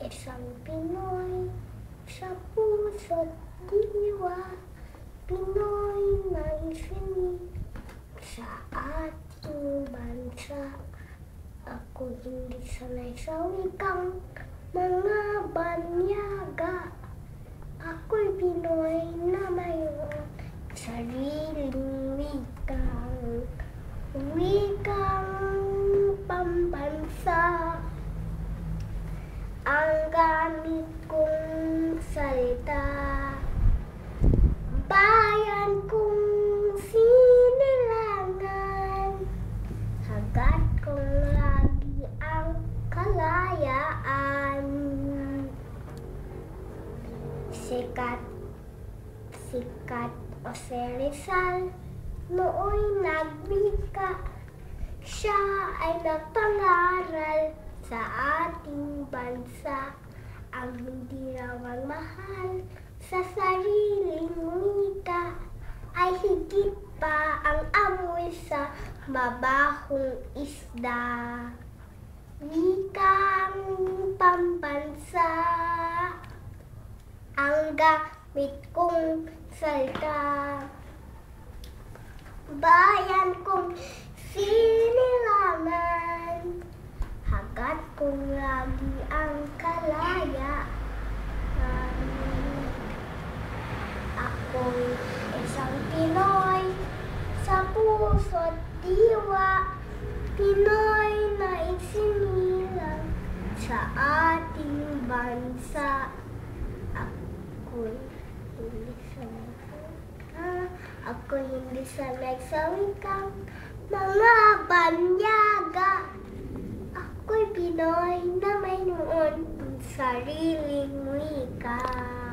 isang Pinoy sa puso't diwa. Pinoy na isinig sa ating bansa. Ako hindi sanay sa wikang mga banyaga. Ako'y Pinoy na mayroon sariling wikang wikang pambansa. Ang gamit kong salita Bayan kong sinilangan Hagat kong lagi ang kalayaan Sikat, sikat o Rizal Nooy nagwika Siya ay nagpangaral sa ating bansa. Ang hindi raw ang mahal sa sariling wika Ay higit pa ang amoy sa mabahong isda Wikang pambansa Ang gamit kong salita. Bayan kong sinilangan Hagat kong lagi ang kalayaan Ako'y isang Pinoy sa puso't diwa ating bansa. Ako'y hindi sanay ah, Ako'y hindi sanay sa wikang mga banyaga. Ako'y Pinoy na may noon sariling wika